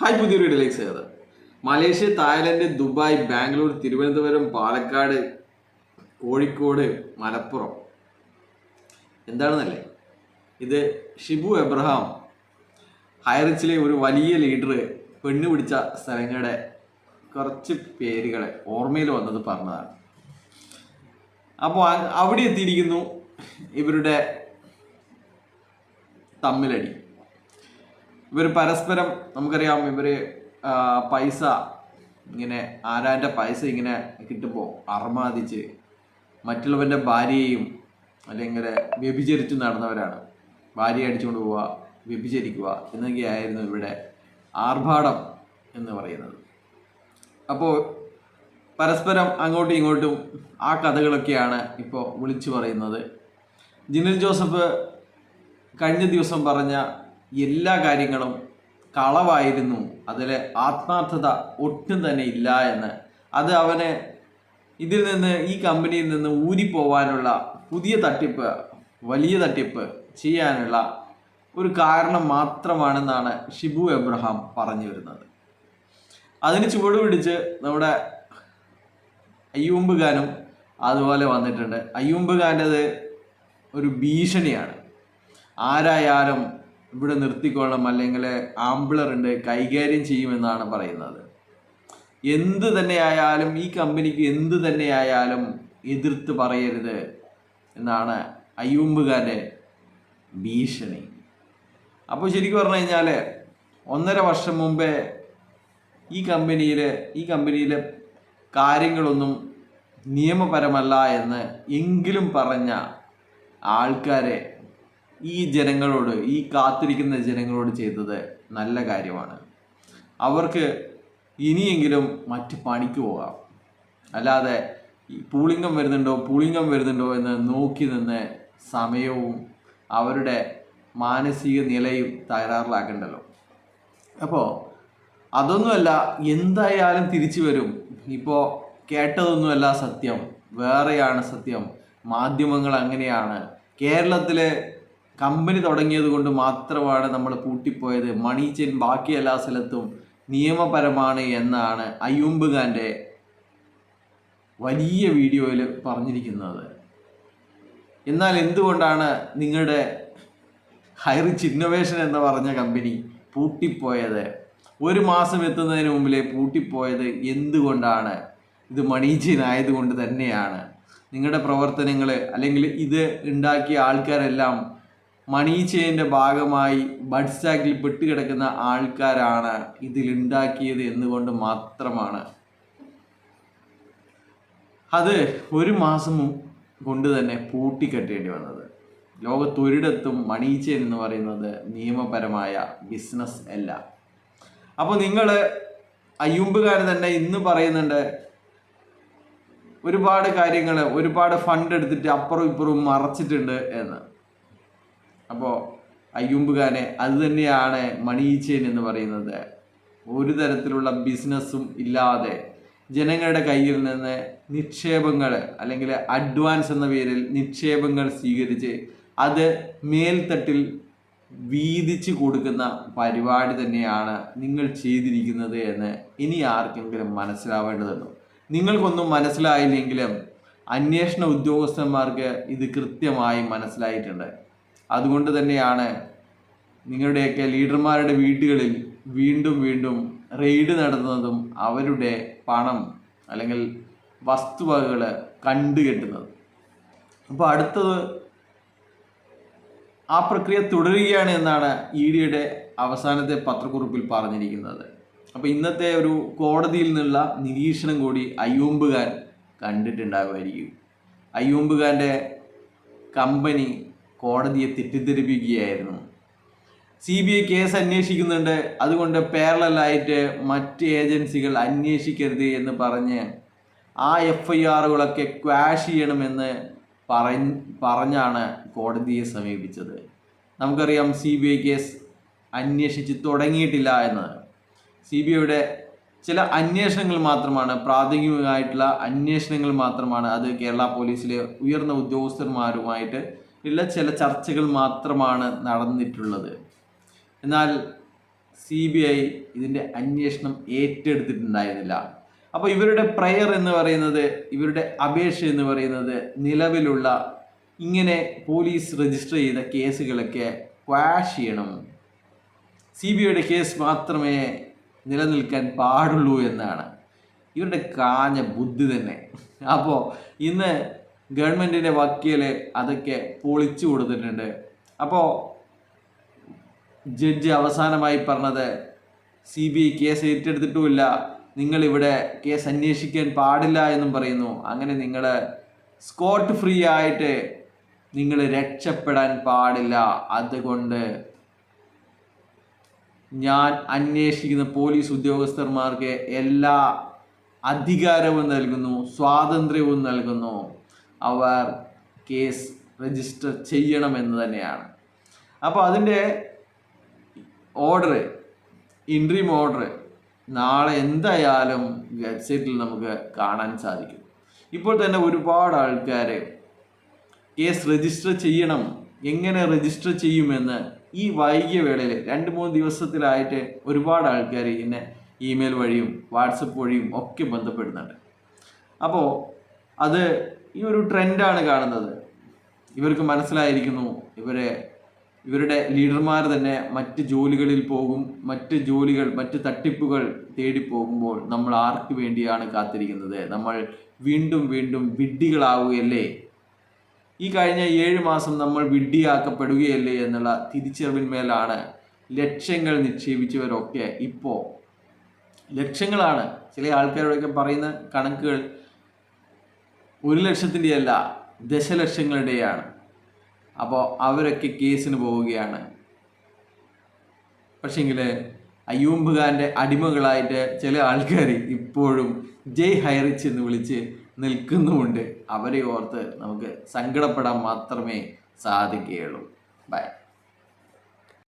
Hi പുതിയ വീഡിയോയിലേക്ക് സ്വാഗതം. Malaysia Thailand Dubai Bangalore Thiruvananthapuram Palakkad Kozhikode Malappuram. എന്താണെന്നല്ലേ? ഇത് ഷിബു എബ്രഹാം ഹൈറിച്ചിലെ ഒരു വലിയ ലീഡർ പെണ്ണ് പിടിച്ച സ്ഥലങ്ങളുടെ കുറച്ച് പേരുകളെ ഓർമ്മയിൽ വന്നത് പറഞ്ഞതാണ്. അപ്പോൾ അവിടെ എത്തിയിരിക്കുന്നു ഇവരുടെ തമ്മിലടി. ഇവർ പരസ്പരം നമുക്കറിയാം ഇവർ പൈസ ഇങ്ങനെ ആരാന്റെ പൈസ ഇങ്ങനെ കിട്ടുമ്പോൾ അർമാദിച്ച് മറ്റുള്ളവന്റെ ഭാര്യയെയും അല്ലെങ്കിൽ വ്യഭിചരിച്ചു നടന്നവരാണ്. ഭാര്യ അടിച്ചുകൊണ്ട് പോവുക വ്യഭിചരിക്കുക എന്നൊക്കെയായിരുന്നു ഇവിടെ ആർഭാടം എന്ന് പറയുന്നത്. അപ്പോൾ പരസ്പരം അങ്ങോട്ടും ഇങ്ങോട്ടും ആ കഥകളൊക്കെയാണ് ഇപ്പോൾ വിളിച്ചു പറയുന്നത്. ജിനിൽ ജോസഫ് കഴിഞ്ഞ ദിവസം പറഞ്ഞ എല്ലാ കാര്യങ്ങളും കളവായിരുന്നു. അതിൽ ആത്മാർത്ഥത ഒട്ടും തന്നെ ഇല്ല എന്ന്. അത് അവന് ഇതിൽ നിന്ന് ഈ കമ്പനിയിൽ നിന്ന് ഊരിപ്പോവാനുള്ള പുതിയ തട്ടിപ്പ് വലിയ തട്ടിപ്പ് ചെയ്യാനുള്ള ഒരു കാരണം മാത്രമാണെന്നാണ് ഷിബു എബ്രഹാം പറഞ്ഞു വരുന്നത്. അതിന് ചുവട് പിടിച്ച് നമ്മുടെ അയ്യൂമ്പ് ഖാനും അതുപോലെ വന്നിട്ടുണ്ട്. അയ്യൂമ്പ് ഖാന്റെത് ഒരു ഭീഷണിയാണ്. ആരായാലും ഇവിടെ നിർത്തിക്കൊള്ളണം അല്ലെങ്കിൽ ആംബിളർ ഉണ്ട് കൈകാര്യം ചെയ്യുമെന്നാണ് പറയുന്നത്. എന്ത് തന്നെയായാലും ഈ കമ്പനിക്ക് എന്ത് തന്നെയായാലും എതിർത്ത് പറയരുത് എന്നാണ് അയ്യൂമ്പുകാരുടെ ഭീഷണി. അപ്പോൾ ശരിക്കും പറഞ്ഞു കഴിഞ്ഞാൽ ഒന്നര വർഷം മുമ്പേ ഈ കമ്പനിയിൽ ഈ കമ്പനിയിലെ കാര്യങ്ങളൊന്നും നിയമപരമല്ല എന്ന് എങ്കിലും പറഞ്ഞ ആൾക്കാരെ ഈ ജനങ്ങളോട് ഈ കാത്തിരിക്കുന്ന ജനങ്ങളോട് ചെയ്തത് നല്ല കാര്യമാണ്. അവർക്ക് ഇനിയെങ്കിലും മറ്റ് പണിക്ക് പോകാം. അല്ലാതെ പൂളിംഗം വരുന്നുണ്ടോ പൂളിംഗം വരുന്നുണ്ടോ എന്ന് നോക്കി നിന്ന് സമയവും അവരുടെ മാനസിക നിലയും തകരാറിലാക്കണ്ടല്ലോ. അപ്പോൾ അതൊന്നുമല്ല എന്തായാലും തിരിച്ചു വരും. ഇപ്പോൾ കേട്ടതൊന്നുമല്ല സത്യം. വേറെയാണ് സത്യം. മാധ്യമങ്ങൾ അങ്ങനെയാണ്. കേരളത്തിലെ കമ്പനി തുടങ്ങിയത് കൊണ്ട് മാത്രമാണ് നമ്മൾ പൂട്ടിപ്പോയത്. മണി ചെയിൻ ബാക്കി എല്ലാ സ്ഥലത്തും നിയമപരമാണ് എന്നാണ് അയ്യൂമ്പ് ഖാന്റെ വലിയ വീഡിയോയിൽ പറഞ്ഞിരിക്കുന്നത്. എന്നാൽ എന്തുകൊണ്ടാണ് നിങ്ങളുടെ ഹൈറിച്ച് ഇന്നോവേഷൻ എന്ന് പറഞ്ഞ കമ്പനി പൂട്ടിപ്പോയത്? ഒരു മാസം എത്തുന്നതിന് മുമ്പിലേ പൂട്ടിപ്പോയത് എന്തുകൊണ്ടാണ്? ഇത് മണീച്ചീൻ ആയതുകൊണ്ട് തന്നെയാണ്. നിങ്ങളുടെ പ്രവർത്തനങ്ങൾ അല്ലെങ്കിൽ ഇത് ഉണ്ടാക്കിയ ആൾക്കാരെല്ലാം മണി ചെയിന്റെ ഭാഗമായി ബഡ് സ്റ്റാക്കിൽ പെട്ടുകിടക്കുന്ന ആൾക്കാരാണ് ഇതിലുണ്ടാക്കിയത് എന്നുകൊണ്ട് മാത്രമാണ്. അത് ഒരു മാസം കൊണ്ട് തന്നെ പൂട്ടിക്കെട്ടേണ്ടി വന്നത്. ലോകത്തൊരിടത്തും മണി ചെയിൻ എന്ന് പറയുന്നത് നിയമപരമായ ബിസിനസ് അല്ല. അപ്പോൾ നിങ്ങൾ അയ്യൂമ്പുകാർ തന്നെ ഇന്ന് പറയുന്നുണ്ട് ഒരുപാട് കാര്യങ്ങൾ ഒരുപാട് ഫണ്ട് എടുത്തിട്ട് അപ്പുറം ഇപ്പുറവും മറച്ചിട്ടുണ്ട് എന്ന്. അപ്പോൾ അയ്യുമ്പുകാരെ അത് തന്നെയാണ് മണി ചെയിൻ എന്ന് പറയുന്നത്. ഒരു തരത്തിലുള്ള ബിസിനസ്സും ഇല്ലാതെ ജനങ്ങളുടെ കയ്യിൽ നിന്ന് നിക്ഷേപങ്ങൾ അല്ലെങ്കിൽ അഡ്വാൻസ് എന്ന പേരിൽ നിക്ഷേപങ്ങൾ സ്വീകരിച്ച് അത് മേൽത്തട്ടിൽ വീതിച്ച് കൊടുക്കുന്ന പരിപാടി തന്നെയാണ് നിങ്ങൾ ചെയ്തിരിക്കുന്നത് എന്ന് ഇനി ആർക്കെങ്കിലും മനസ്സിലാവേണ്ടതുണ്ടോ? നിങ്ങൾക്കൊന്നും മനസ്സിലായില്ലെങ്കിലും അന്വേഷണ ഉദ്യോഗസ്ഥന്മാർക്ക് ഇത് കൃത്യമായി മനസ്സിലായിട്ടുണ്ട്. അതുകൊണ്ട് തന്നെയാണ് നിങ്ങളുടെയൊക്കെ ലീഡർമാരുടെ വീടുകളിൽ വീണ്ടും വീണ്ടും റെയ്ഡ് നടത്തുന്നതും അവരുടെ പണം അല്ലെങ്കിൽ വസ്തുവകകൾ കണ്ടുകെട്ടുന്നത് അപ്പോൾ അടുത്തത് ആ പ്രക്രിയ തുടരുകയാണ് എന്നാണ് ഇ ഡിയുടെ അവസാനത്തെ പത്രക്കുറിപ്പിൽ പറഞ്ഞിരിക്കുന്നത്. അപ്പോൾ ഇന്നത്തെ ഒരു കോടതിയിൽ നിന്നുള്ള നിരീക്ഷണം കൂടി അയ്യൂമ്പുകാൻ കണ്ടിട്ടുണ്ടാകുമായിരിക്കും അയ്യൂമ്പുകാന്റെ കമ്പനി കോടതിയെ തെറ്റിദ്ധരിപ്പിക്കുകയായിരുന്നു. സി ബി ഐ കേസ് അന്വേഷിക്കുന്നുണ്ട്. അതുകൊണ്ട് പാരലായിട്ട് മറ്റ് ഏജൻസികൾ അന്വേഷിക്കരുത് എന്ന് പറഞ്ഞ് ആ എഫ് ഐ ആറുകളൊക്കെ ക്വാഷ് ചെയ്യണമെന്ന് പറഞ്ഞ് പറഞ്ഞാണ് കോടതിയെ സമീപിച്ചത്. നമുക്കറിയാം സി ബി ഐ കേസ് അന്വേഷിച്ച് തുടങ്ങിയിട്ടില്ല എന്നത്. സി ബി ഐയുടെ ചില അന്വേഷണങ്ങൾ മാത്രമാണ് പ്രാഥമികമായിട്ടുള്ള അന്വേഷണങ്ങൾ മാത്രമാണ് അത് കേരള പോലീസിലെ ഉയർന്ന ഉദ്യോഗസ്ഥന്മാരുമായിട്ട് ഉള്ള ചില ചർച്ചകൾ മാത്രമാണ് നടന്നിട്ടുള്ളത്. എന്നാൽ സി ബി ഐ ഇതിന്റെ അന്വേഷണം ഏറ്റെടുത്തിട്ടുണ്ടായിരുന്നില്ല. അപ്പോൾ ഇവരുടെ പ്രയർ എന്ന് പറയുന്നത് ഇവരുടെ അപേക്ഷ എന്ന് പറയുന്നത് നിലവിലുള്ള ഇങ്ങനെ പോലീസ് രജിസ്റ്റർ ചെയ്ത കേസുകളൊക്കെ ക്വാഷ് ചെയ്യണം. സി ബി ഐയുടെ കേസ് മാത്രമേ നിലനിൽക്കാൻ പാടുള്ളൂ എന്നാണ്. ഇവരുടെ കാഞ്ഞ ബുദ്ധി തന്നെ. അപ്പോൾ ഇന്ന് ഗവൺമെന്റിന്റെ വക്കീൽ അതൊക്കെ പൊളിച്ചു കൊടുത്തിട്ടുണ്ട്. അപ്പോൾ ജഡ്ജ് അവസാനമായി പറഞ്ഞത് സി ബി ഐ കേസ് ഏറ്റെടുത്തിട്ടുമില്ല. നിങ്ങളിവിടെ കേസ് അന്വേഷിക്കാൻ പാടില്ല എന്നും പറയുന്നു. അങ്ങനെ നിങ്ങൾ സ്കോട്ട് ഫ്രീ ആയിട്ട് നിങ്ങൾ രക്ഷപ്പെടാൻ പാടില്ല. അതുകൊണ്ട് ഞാൻ അന്വേഷിക്കുന്ന പോലീസ് ഉദ്യോഗസ്ഥന്മാർക്ക് എല്ലാ അധികാരവും നൽകുന്നു സ്വാതന്ത്ര്യവും നൽകുന്നു. അവർ കേസ് രജിസ്റ്റർ ചെയ്യണമെന്ന് തന്നെയാണ്. അപ്പോൾ അതിന്റെ ഓർഡർ ഇൻട്രീം ഓർഡർ നാളെ എന്തായാലും വെബ്സൈറ്റിൽ നമുക്ക് കാണാൻ സാധിക്കും. ഇപ്പോൾ തന്നെ ഒരുപാട് ആൾക്കാർ കേസ് രജിസ്റ്റർ ചെയ്യണം എങ്ങനെ രജിസ്റ്റർ ചെയ്യുമെന്ന് ഈ വൈകിയ വേളയിൽ രണ്ട് മൂന്ന് ദിവസത്തിലായിട്ട് ഒരുപാട് ആൾക്കാർ എന്നെ ഇമെയിൽ വഴിയും വാട്സപ്പ് വഴിയും ഒക്കെ ബന്ധപ്പെടുന്നുണ്ട്. അപ്പോൾ അത് ഈ ഒരു ട്രെൻഡാണ് കാണുന്നത്. ഇവർക്ക് മനസ്സിലായിരിക്കുന്നു ഇവരെ ഇവരുടെ ലീഡർമാർ തന്നെ മറ്റ് ജോലികളിൽ പോകും മറ്റ് ജോലികൾ മറ്റ് തട്ടിപ്പുകൾ തേടി പോകുമ്പോൾ നമ്മൾ ആർക്ക് വേണ്ടിയാണ് കാത്തിരിക്കുന്നത്? നമ്മൾ വീണ്ടും വീണ്ടും വിഡ്ഢികളാവുകയല്ലേ? ഈ കഴിഞ്ഞ ഏഴ് മാസം നമ്മൾ വിഡ്ഢിയാക്കപ്പെടുകയല്ലേ എന്നുള്ള തിരിച്ചറിവിന്മേലാണ് ലക്ഷ്യങ്ങൾ നിക്ഷേപിച്ചവരൊക്കെ ഇപ്പോൾ. ലക്ഷ്യങ്ങളാണ് ചില ആൾക്കാരോടൊക്കെ പറയുന്ന കണക്കുകൾ ഒരു ലക്ഷത്തിന്റെ അല്ല ദശലക്ഷങ്ങളുടെയാണ്. അപ്പോൾ അവരൊക്കെ കേസിന് പോവുകയാണ്. പക്ഷേങ്കിൽ അയ്യൂമ്പ് ഖാന്റെ അടിമകളായിട്ട് ചില ആൾക്കാർ ഇപ്പോഴും ജയ് ഹൈറിച്ച് എന്ന് വിളിച്ച് നിൽക്കുന്നുമുണ്ട്. അവരെ ഓർത്ത് നമുക്ക് സങ്കടപ്പെടാൻ മാത്രമേ സാധിക്കുകയുള്ളൂ. ബൈ